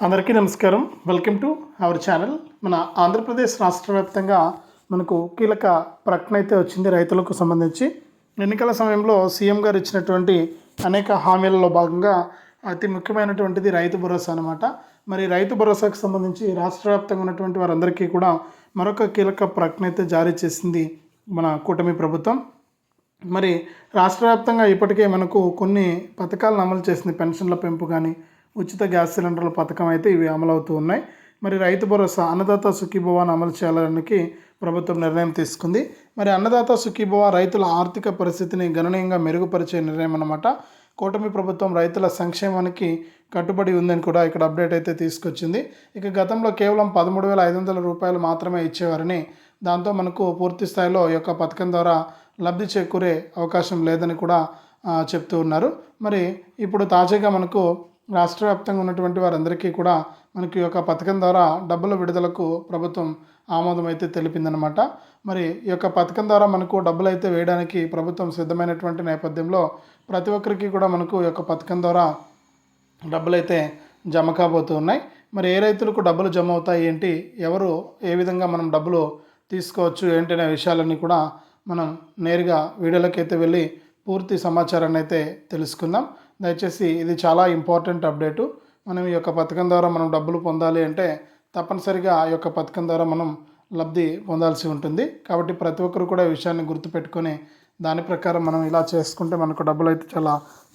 అందరికీ నమస్కారం. Welcome to our channel మన ఆంధ్రప్రదేశ్ రాష్ట్ర వ్యాప్తంగా మనకు కీలక ప్రకటన అయితే వచ్చింది రైతులకు సంబంధించి. ఎన్నికల సమయంలో సీఎం గారు ఇచ్చినటువంటి అనేక హామీలలో భాగంగా అతి ముఖ్యమైనటువంటిది రైతు భరోసా అనమాట మరి రైతు భరోసాకు సంబంధించి రాష్ట్ర వ్యాప్తంగా ఉన్నటువంటి వారందరికీ కూడా మరొక కీలక ప్రకటన అయితే జారీ చేసింది మన కూటమి ప్రభుత్వం. మరి రాష్ట్ర వ్యాప్తంగా ఇప్పటికే మనకు కొన్ని పథకాలను అమలు చేసింది పెన్షన్ల పెంపు కానీ ఉచిత గ్యాస్ సిలిండర్ల పథకం అయితే ఇవి అమలవుతూ ఉన్నాయి. మరి రైతు భరోసా అన్నదాత సుఖీభవాన్ని అమలు చేయాలనికి ప్రభుత్వం నిర్ణయం తీసుకుంది. మరి అన్నదాత సుఖీభవ రైతుల ఆర్థిక పరిస్థితిని గణనీయంగా మెరుగుపరిచే నిర్ణయం అన్నమాట. కూటమి ప్రభుత్వం రైతుల సంక్షేమానికి కట్టుబడి ఉందని కూడా ఇక్కడ అప్డేట్ అయితే తీసుకొచ్చింది. ఇక గతంలో కేవలం పదమూడు వేల ఐదు వందల రూపాయలు మాత్రమే ఇచ్చేవారని దాంతో మనకు పూర్తి స్థాయిలో ఈ యొక్క పథకం ద్వారా లబ్ధి చేకూరే అవకాశం లేదని కూడా చెప్తూ ఉన్నారు. మరి ఇప్పుడు తాజాగా మనకు రాష్ట్ర వ్యాప్తంగా ఉన్నటువంటి వారందరికీ కూడా మనకి ఈ యొక్క పథకం ద్వారా డబ్బుల విడుదలకు ప్రభుత్వం ఆమోదం అయితే తెలిపిందనమాట మరి ఈ యొక్క పథకం ద్వారా మనకు డబ్బులు అయితే వేయడానికి ప్రభుత్వం సిద్ధమైనటువంటి నేపథ్యంలో ప్రతి ఒక్కరికి కూడా మనకు ఈ యొక్క పథకం ద్వారా డబ్బులైతే జమ కాబోతూ ఉన్నాయి. మరి ఏ రైతులకు డబ్బులు జమ అవుతాయి ఏంటి? ఎవరు ఏ విధంగా మనం డబ్బులు తీసుకోవచ్చు? ఏంటి అనే విషయాలన్నీ కూడా మనం నేరుగా వీడియోలోకి అయితే వెళ్ళి పూర్తి సమాచారాన్ని అయితే తెలుసుకుందాం. దయచేసి ఇది చాలా ఇంపార్టెంట్ అప్డేటు. మనం ఈ యొక్క పథకం ద్వారా మనం డబ్బులు పొందాలి అంటే తప్పనిసరిగా ఆ యొక్క పథకం ద్వారా మనం లబ్ధి పొందాల్సి ఉంటుంది. కాబట్టి ప్రతి ఒక్కరు కూడా ఈ విషయాన్ని గుర్తుపెట్టుకొని దాని ప్రకారం మనం ఇలా చేసుకుంటే మనకు డబ్బులు అయితే చాలా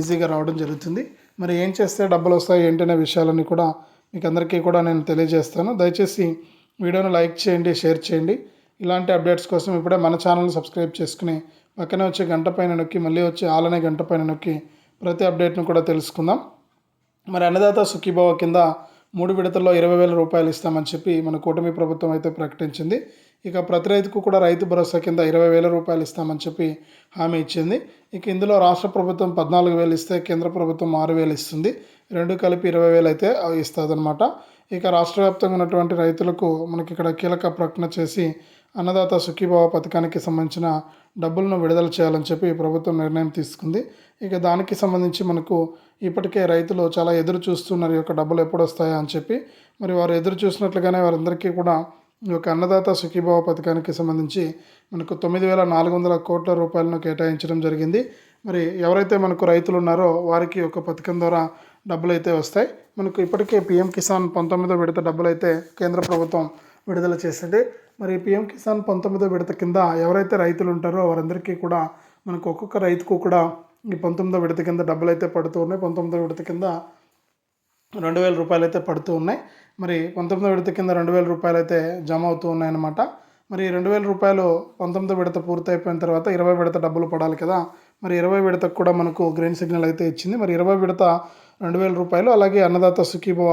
ఈజీగా రావడం జరుగుతుంది. మరి ఏం చేస్తే డబ్బులు వస్తాయి ఏంటనే విషయాలన్నీ కూడా మీకు అందరికీ కూడా నేను తెలియజేస్తాను. దయచేసి వీడియోను లైక్ చేయండి షేర్ చేయండి. ఇలాంటి అప్డేట్స్ కోసం ఇప్పుడే మన ఛానల్ సబ్స్క్రైబ్ చేసుకుని పక్కనే వచ్చే గంట పైన నొక్కి మళ్ళీ వచ్చే ఆలనే గంట పైన నొక్కి ప్రతి అప్డేట్ను కూడా తెలుసుకుందాం. మరి అన్నదాత సుఖీభావ కింద మూడు విడతల్లో ఇరవై వేల రూపాయలు ఇస్తామని చెప్పి మన కూటమి ప్రభుత్వం అయితే ప్రకటించింది. ఇక ప్రతి రైతుకు కూడా రైతు భరోసా కింద ఇరవై వేల రూపాయలు ఇస్తామని చెప్పి హామీ ఇచ్చింది. ఇక ఇందులో రాష్ట్ర ప్రభుత్వం పద్నాలుగు వేలు ఇస్తే కేంద్ర ప్రభుత్వం ఆరు వేలు ఇస్తుంది. రెండు కలిపి ఇరవై వేలు అయితే ఇస్తుందన్నమాట. ఇక రాష్ట్ర వ్యాప్తంగా ఉన్నటువంటి రైతులకు మనకి ఇక్కడ కీలక ప్రకటన చేసి అన్నదాత సుఖీభావ పథకానికి సంబంధించిన డబ్బులను విడుదల చేయాలని చెప్పి ప్రభుత్వం నిర్ణయం తీసుకుంది. ఇక దానికి సంబంధించి మనకు ఇప్పటికే రైతులు చాలా ఎదురు చూస్తున్నారు ఈ యొక్క డబ్బులు ఎప్పుడు వస్తాయా అని చెప్పి. మరి వారు ఎదురు చూసినట్లుగానే వారందరికీ కూడా ఈ యొక్క అన్నదాత సుఖీభావ పథకానికి సంబంధించి మనకు తొమ్మిది వేల నాలుగు వందల కోట్ల రూపాయలను కేటాయించడం జరిగింది. మరి ఎవరైతే మనకు రైతులు ఉన్నారో వారికి ఒక పథకం ద్వారా డబ్బులు అయితే వస్తాయి. మనకు ఇప్పటికే పిఎం కిసాన్ పంతొమ్మిదో విడత డబ్బులు అయితే కేంద్ర ప్రభుత్వం విడుదల చేసింది. మరి పిఎం కిసాన్ పంతొమ్మిదో విడత కింద ఎవరైతే రైతులు ఉంటారో వారందరికీ కూడా మనకు ఒక్కొక్క రైతుకు కూడా ఈ పంతొమ్మిదో విడత కింద డబ్బులు అయితే పడుతూ ఉన్నాయి. పంతొమ్మిదో విడత కింద రెండు వేల రూపాయలు అయితే పడుతూ ఉన్నాయి. మరి పంతొమ్మిదో విడత కింద రెండు వేల రూపాయలు అయితే జమ అవుతూ ఉన్నాయన్నమాట. మరి రెండు వేల రూపాయలు పంతొమ్మిదో విడత పూర్తయిపోయిన తర్వాత ఇరవై విడత డబ్బులు పడాలి కదా. మరి ఇరవై విడతకు కూడా మనకు గ్రీన్ సిగ్నల్ అయితే ఇచ్చింది. మరి ఇరవై విడత రెండు వేల రూపాయలు. అలాగే అన్నదాత సుఖీభవ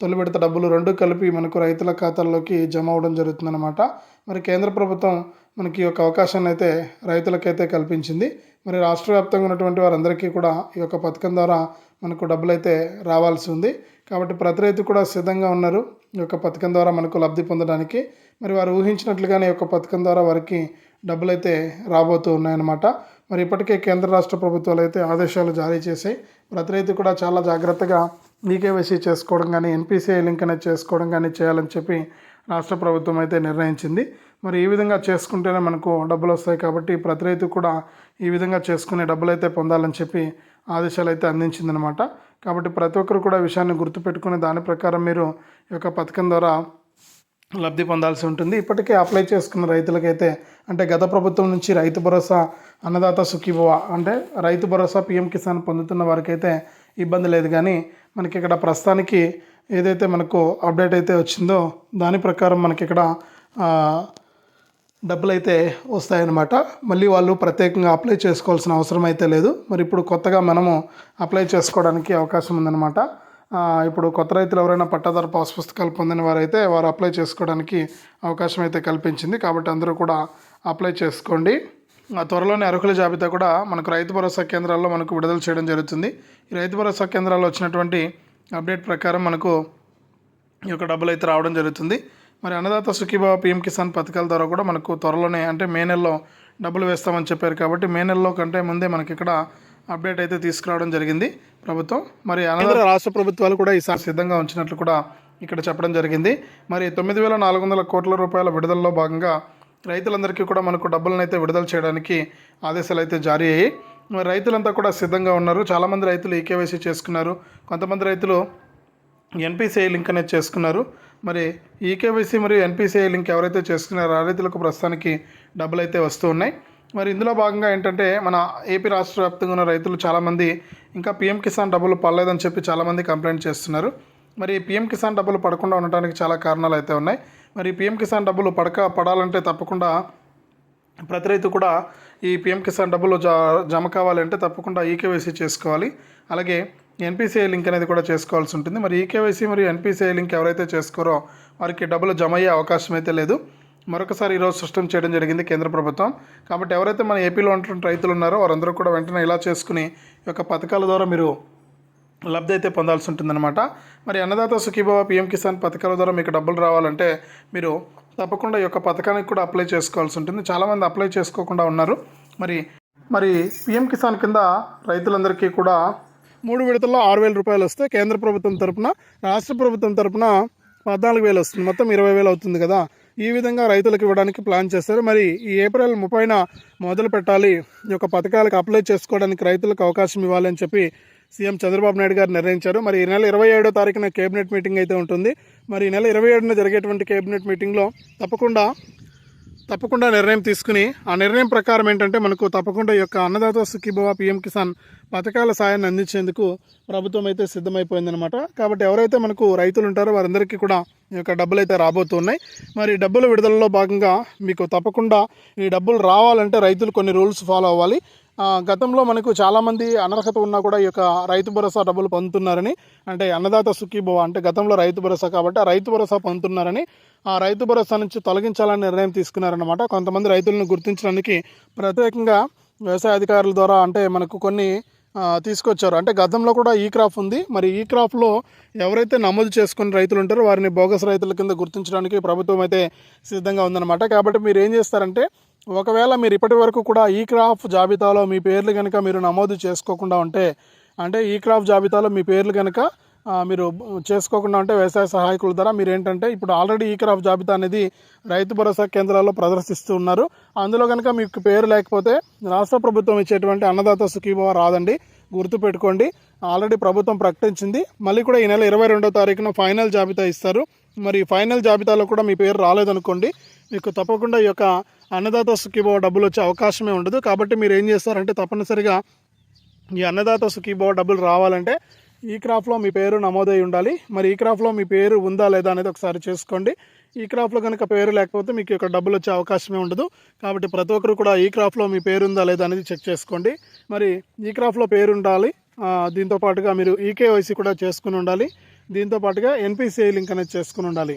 తొలి విడత డబ్బులు రెండు కలిపి మనకు రైతుల ఖాతాల్లోకి జమ అవడం జరుగుతుందన్నమాట. మరి కేంద్ర ప్రభుత్వం మనకి ఈ యొక్క అవకాశాన్ని అయితే రైతులకైతే కల్పించింది. మరి రాష్ట్ర వ్యాప్తంగా ఉన్నటువంటి వారందరికీ కూడా ఈ యొక్క పథకం ద్వారా మనకు డబ్బులు అయితే రావాల్సి ఉంది. కాబట్టి ప్రతి రైతు కూడా సిద్ధంగా ఉన్నారు ఈ యొక్క పథకం ద్వారా మనకు లబ్ధి పొందడానికి. మరి వారు ఊహించినట్లుగానే ఈ యొక్క పథకం ద్వారా వారికి డబ్బులు అయితే రాబోతూ ఉన్నాయన్నమాట. మరి ఇప్పటికే కేంద్ర రాష్ట్ర ప్రభుత్వాలు అయితే ఆదేశాలు జారీ చేశాయి. ప్రతి రైతు కూడా చాలా జాగ్రత్తగా ఈకేవైసీ చేసుకోవడం కానీ ఎన్పిసిఐ లింక్ అనేది చేసుకోవడం కానీ చేయాలని చెప్పి రాష్ట్ర ప్రభుత్వం అయితే నిర్ణయించింది. మరి ఈ విధంగా చేసుకుంటేనే మనకు డబ్బులు వస్తాయి కాబట్టి ప్రతి రైతు కూడా ఈ విధంగా చేసుకునే డబ్బులు అయితే పొందాలని చెప్పి ఆదేశాలు అయితే అందించిందనమాట కాబట్టి ప్రతి ఒక్కరు కూడా విషయాన్ని గుర్తుపెట్టుకుని దాని ప్రకారం మీరు ఈ యొక్క పథకం ద్వారా లబ్ధి పొందాల్సి ఉంటుంది. ఇప్పటికే అప్లై చేసుకున్న రైతులకైతే అంటే గత ప్రభుత్వం నుంచి రైతు భరోసా అన్నదాత సుఖీభవ అంటే రైతు భరోసా పీఎం కిసాన్ పొందుతున్న వారికైతే ఇబ్బంది లేదు. కానీ మనకి ఇక్కడ ప్రస్తుతానికి ఏదైతే మనకు అప్డేట్ అయితే వచ్చిందో దాని ప్రకారం మనకి ఇక్కడ డబ్బులు అయితే వస్తాయన్నమాట. మళ్ళీ వాళ్ళు ప్రత్యేకంగా అప్లై చేసుకోవాల్సిన అవసరం అయితే లేదు. మరి ఇప్పుడు కొత్తగా మనము అప్లై చేసుకోవడానికి అవకాశం ఉందన్నమాట. ఇప్పుడు కొత్త రైతులు ఎవరైనా పట్టాదారు పాస్ పుస్తకాలు పొందిన వారైతే వారు అప్లై చేసుకోవడానికి అవకాశం అయితే కల్పించింది. కాబట్టి అందరూ కూడా అప్లై చేసుకోండి. త్వరలోనే అర్హుల జాబితా కూడా మనకు రైతు భరోసా కేంద్రాల్లో మనకు విడుదల చేయడం జరుగుతుంది. ఈ రైతు భరోసా కేంద్రాల్లో వచ్చినటువంటి అప్డేట్ ప్రకారం మనకు ఈ యొక్క డబ్బులు అయితే రావడం జరుగుతుంది. మరి అన్నదాత సుఖీభావ పిఎం కిసాన్ పథకాల ద్వారా కూడా మనకు త్వరలోనే అంటే మే నెలలో డబ్బులు వేస్తామని చెప్పారు కాబట్టి మే నెలలో కంటే ముందే మనకి ఇక్కడ అప్డేట్ అయితే తీసుకురావడం జరిగింది ప్రభుత్వం. మరి ఆంధ్ర రాష్ట్ర ప్రభుత్వాలు కూడా ఈసారి సిద్ధంగా ఉంచినట్లు కూడా ఇక్కడ చెప్పడం జరిగింది. మరి తొమ్మిది వేల నాలుగు వందల కోట్ల రూపాయల విడుదలలో భాగంగా రైతులందరికీ కూడా మనకు డబ్బులను అయితే విడుదల చేయడానికి ఆదేశాలు అయితే జారీ అయ్యాయి. మరి రైతులంతా కూడా సిద్ధంగా ఉన్నారు. చాలామంది రైతులు ఈకేవైసీ చేసుకున్నారు. కొంతమంది రైతులు ఎన్పిసిఐ లింక్ అనేది చేసుకున్నారు. మరి ఈకేవైసీ మరియు ఎన్పిసిఐ లింక్ ఎవరైతే చేసుకున్నారో ఆ రైతులకు ప్రస్తుతానికి డబ్బులు అయితే వస్తూ ఉన్నాయి. మరి ఇందులో భాగంగా ఏంటంటే మన ఏపీ రాష్ట్ర వ్యాప్తంగా ఉన్న రైతులు చాలామంది ఇంకా పీఎం కిసాన్ డబ్బులు పడలేదని చెప్పి చాలామంది కంప్లైంట్ చేస్తున్నారు. మరి పీఎం కిసాన్ డబ్బులు పడకుండా ఉండటానికి చాలా కారణాలు అయితే ఉన్నాయి. మరి పీఎం కిసాన్ డబ్బులు పడక పడాలంటే తప్పకుండా ప్రతి రైతు కూడా ఈ పిఎం కిసాన్ డబ్బులు జ జమ కావాలంటే తప్పకుండా ఈకేవైసీ చేసుకోవాలి. అలాగే ఎన్పిసిఐ లింక్ అనేది కూడా చేసుకోవాల్సి ఉంటుంది. మరి ఈకేవైసీ మరియు ఎన్పిసిఐ లింక్ ఎవరైతే చేసుకోరో వారికి డబ్బులు జమ అయ్యే అవకాశం అయితే లేదు. మరొకసారి ఈరోజు స్పష్టం చేయడం జరిగింది కేంద్ర ప్రభుత్వం. కాబట్టి ఎవరైతే మన ఏపీలో ఉన్నటువంటి రైతులు ఉన్నారో వారందరూ కూడా వెంటనే ఇలా చేసుకుని ఈ యొక్క పథకాల ద్వారా మీరు లబ్ధి అయితే పొందాల్సి ఉంటుందన్నమాట మరి అన్నదాత సుఖీభావ పిఎం కిసాన్ పథకాల ద్వారా మీకు డబ్బులు రావాలంటే మీరు తప్పకుండా ఈ యొక్క పథకానికి కూడా అప్లై చేసుకోవాల్సి ఉంటుంది చాలామంది అప్లై చేసుకోకుండా ఉన్నారు. మరి మరి పిఎం కిసాన్ కింద రైతులందరికీ కూడా మూడు విడతల్లో ఆరు వేల రూపాయలు వస్తే కేంద్ర ప్రభుత్వం తరపున రాష్ట్ర ప్రభుత్వం తరపున పద్నాలుగు వేలు వస్తుంది. మొత్తం ఇరవై వేలు అవుతుంది కదా. ఈ విధంగా రైతులకు ఇవ్వడానికి ప్లాన్ చేస్తారు మరి ఈ ఏప్రిల్ ముప్పైన మొదలు పెట్టాలి ఈ యొక్క పథకాలకు అప్లై చేసుకోవడానికి రైతులకు అవకాశం ఇవ్వాలి అని చెప్పి సీఎం చంద్రబాబు నాయుడు గారు నిర్ణయించారు. మరి ఈ నెల ఇరవై ఏడో తారీఖున కేబినెట్ మీటింగ్ అయితే ఉంటుంది. మరి ఈ నెల ఇరవై ఏడున జరిగేటువంటి కేబినెట్ మీటింగ్లో తప్పకుండా తప్పకుండా నిర్ణయం తీసుకుని ఆ నిర్ణయం ప్రకారం ఏంటంటే మనకు తప్పకుండా ఈ యొక్క అన్నదాత సుఖీభవ పిఎం కిసాన్ పథకాల సాయాన్ని అందించేందుకు ప్రభుత్వం అయితే సిద్ధమైపోయిందనమాట కాబట్టి ఎవరైతే మనకు రైతులు ఉంటారో వారందరికీ కూడా ఈ యొక్క డబ్బులు అయితే రాబోతున్నాయి మరి డబ్బుల విడుదలలో భాగంగా మీకు తప్పకుండా ఈ డబ్బులు రావాలంటే రైతులు కొన్ని రూల్స్ ఫాలో అవ్వాలి. గతంలో మనకు చాలామంది అనర్హత ఉన్నా కూడా ఈ యొక్క రైతు భరోసా డబ్బులు పొందుతున్నారని అంటే అన్నదాత సుఖీభవ అంటే గతంలో రైతు భరోసా కాబట్టి ఆ రైతు భరోసా పొందుతున్నారని ఆ రైతు భరోసా నుంచి తొలగించాలని నిర్ణయం తీసుకున్నారన్నమాట. కొంతమంది రైతులను గుర్తించడానికి ప్రత్యేకంగా వ్యవసాయ అధికారుల ద్వారా అంటే మనకు కొన్ని తీసుకొచ్చారు. అంటే గతంలో కూడా ఈ క్రాప్ ఉంది. మరి ఈ క్రాప్లో ఎవరైతే నమోదు చేసుకుని రైతులు ఉంటారో వారిని బోగస్ రైతుల కింద గుర్తించడానికి ప్రభుత్వం అయితే సిద్ధంగా ఉందన్నమాట. కాబట్టి మీరు ఏం చేస్తారంటే ఒకవేళ మీరు ఇప్పటి వరకు కూడా ఈ క్రాఫ్ట్ జాబితాలో మీ పేర్లు కనుక మీరు నమోదు చేసుకోకుండా ఉంటే అంటే ఈ క్రాఫ్ట్ జాబితాలో మీ పేర్లు కనుక మీరు చేసుకోకుండా ఉంటే వ్యవసాయ సహాయకుల ద్వారా మీరు ఏంటంటే ఇప్పుడు ఆల్రెడీ ఈ క్రాఫ్ట్ జాబితా అనేది రైతు భరోసా కేంద్రాల్లో ప్రదర్శిస్తూ ఉన్నారు. అందులో కనుక మీకు పేరు లేకపోతే రాష్ట్ర ప్రభుత్వం ఇచ్చేటువంటి అన్నదాత సుఖీభవ రాదండి. గుర్తుపెట్టుకోండి ఆల్రెడీ ప్రభుత్వం ప్రకటించింది. మళ్ళీ కూడా ఈ నెల ఇరవై రెండో తారీఖున ఫైనల్ జాబితా ఇస్తారు. మరి ఫైనల్ జాబితాలో కూడా మీ పేరు రాలేదనుకోండి మీకు తప్పకుండా ఈ యొక్క అన్నదాత సుఖీభవ డబ్బులు వచ్చే అవకాశమే ఉండదు. కాబట్టి మీరు ఏం చేస్తారంటే తప్పనిసరిగా ఈ అన్నదాత సుఖీభవ డబ్బులు రావాలంటే ఈ క్రాప్లో మీ పేరు నమోదై ఉండాలి. మరి ఈ క్రాప్లో మీ పేరు ఉందా లేదా అనేది ఒకసారి చేసుకోండి. ఈ క్రాప్లో కనుక పేరు లేకపోతే మీకు ఇక్కడ డబ్బులు వచ్చే అవకాశమే ఉండదు. కాబట్టి ప్రతి ఒక్కరు కూడా ఈ క్రాప్లో మీ పేరు ఉందా లేదా అనేది చెక్ చేసుకోండి. మరి ఈ క్రాప్లో పేరు ఉండాలి. దీంతో పాటుగా మీరు ఈకేవైసీ కూడా చేసుకుని ఉండాలి. దీంతో పాటుగా ఎన్పిసిఐ లింక్ అనేది చేసుకుని ఉండాలి.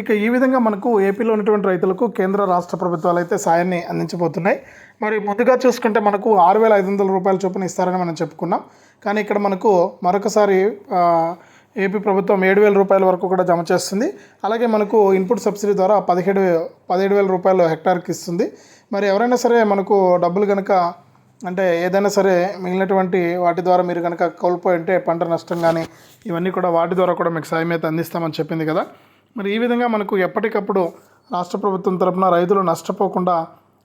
ఇక ఈ విధంగా మనకు ఏపీలో ఉన్నటువంటి రైతులకు కేంద్ర రాష్ట్ర ప్రభుత్వాలు అయితే సాయాన్ని అందించబోతున్నాయి. మరి ముందుగా చూసుకుంటే మనకు ఆరు వేల ఐదు వందల రూపాయల చొప్పున ఇస్తారని మనం చెప్పుకున్నాం. కానీ ఇక్కడ మనకు మరొకసారి ఏపీ ప్రభుత్వం ఏడు వేల రూపాయల వరకు కూడా జమ చేస్తుంది. అలాగే మనకు ఇన్పుట్ సబ్సిడీ ద్వారా పదిహేడు పదిహేడు వేల రూపాయలు హెక్టార్కి ఇస్తుంది. మరి ఎవరైనా సరే మనకు డబ్బులు కనుక అంటే ఏదైనా సరే మిగిలినటువంటి వాటి ద్వారా మీరు కనుక కోల్పోయి ఉంటే పంట నష్టం కానీ ఇవన్నీ కూడా వాటి ద్వారా కూడా మీకు సాయం అయితే అందిస్తామని చెప్పింది కదా. మరి ఈ విధంగా మనకు ఎప్పటికప్పుడు రాష్ట్ర ప్రభుత్వం తరపున రైతులు నష్టపోకుండా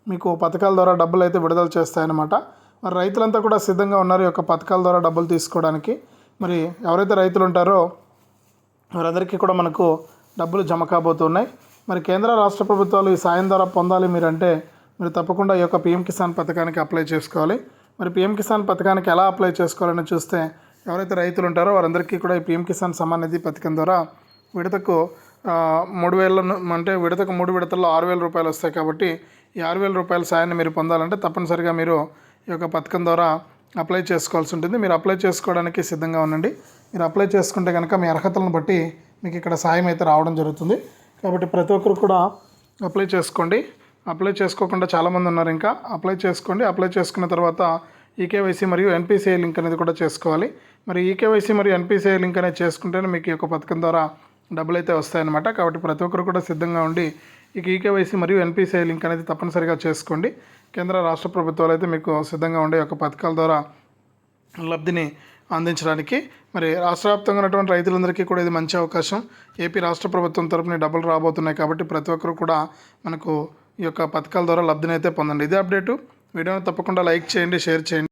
మీకు పథకాల ద్వారా డబ్బులు అయితే విడుదల చేస్తాయన్నమాట. మరి రైతులంతా కూడా సిద్ధంగా ఉన్నారు ఈ యొక్క పథకాల ద్వారా డబ్బులు తీసుకోవడానికి. మరి ఎవరైతే రైతులు ఉంటారో వారందరికీ కూడా మనకు డబ్బులు జమ కాబోతున్నాయి. మరి కేంద్ర రాష్ట్ర ప్రభుత్వాలు ఈ సాయం ద్వారా పొందాలి మీరంటే మీరు తప్పకుండా ఈ యొక్క పిఎం కిసాన్ పథకానికి అప్లై చేసుకోవాలి. మరి పిఎం కిసాన్ పథకానికి ఎలా అప్లై చేసుకోవాలని చూస్తే ఎవరైతే రైతులు ఉంటారో వారందరికీ కూడా ఈ పిఎం కిసాన్ సమాన్ నిధి పథకం ద్వారా విడతకు మూడు వేల అంటే విడతకు మూడు విడతల్లో ఆరు వేల రూపాయలు వస్తాయి కాబట్టి ఈ ఆరు వేల రూపాయల సాయాన్ని మీరు పొందాలంటే తప్పనిసరిగా మీరు ఈ యొక్క పథకం ద్వారా అప్లై చేసుకోవాల్సి ఉంటుంది. మీరు అప్లై చేసుకోవడానికి సిద్ధంగా ఉండండి. మీరు అప్లై చేసుకుంటే కనుక మీ అర్హతలను బట్టి మీకు ఇక్కడ సాయం అయితే రావడం జరుగుతుంది. కాబట్టి ప్రతి ఒక్కరు కూడా అప్లై చేసుకోండి. అప్లై చేసుకోకుండా చాలామంది ఉన్నారు ఇంకా. అప్లై చేసుకోండి. అప్లై చేసుకున్న తర్వాత ఈకేవైసీ మరియు ఎన్పిసిఐ లింక్ అనేది కూడా చేసుకోవాలి. మరి ఈకేవైసీ మరియు ఎన్పిసిఐ లింక్ అనేది చేసుకుంటేనే మీకు ఈ యొక్క పథకం ద్వారా డబ్బులు అయితే వస్తాయన్నమాట. కాబట్టి ప్రతి ఒక్కరు కూడా సిద్ధంగా ఉండి ఇక ఈకేవైసీ మరియు ఎన్పిసిఐ లింక్ అనేది తప్పనిసరిగా చేసుకోండి. కేంద్ర రాష్ట్ర ప్రభుత్వాలు అయితే మీకు సిద్ధంగా ఉండే యొక్క పథకాల ద్వారా లబ్ధిని అందించడానికి. మరి రాష్ట్ర వ్యాప్తంగా ఉన్నటువంటి రైతులందరికీ కూడా ఇది మంచి అవకాశం. ఏపీ రాష్ట్ర ప్రభుత్వం తరపున డబ్బులు రాబోతున్నాయి కాబట్టి ప్రతి ఒక్కరు కూడా మనకు ఈ యొక్క పథకాల ద్వారా లబ్ధిని అయితే పొందండి. ఇదే అప్డేటు. వీడియోని తప్పకుండా లైక్ చేయండి షేర్ చేయండి.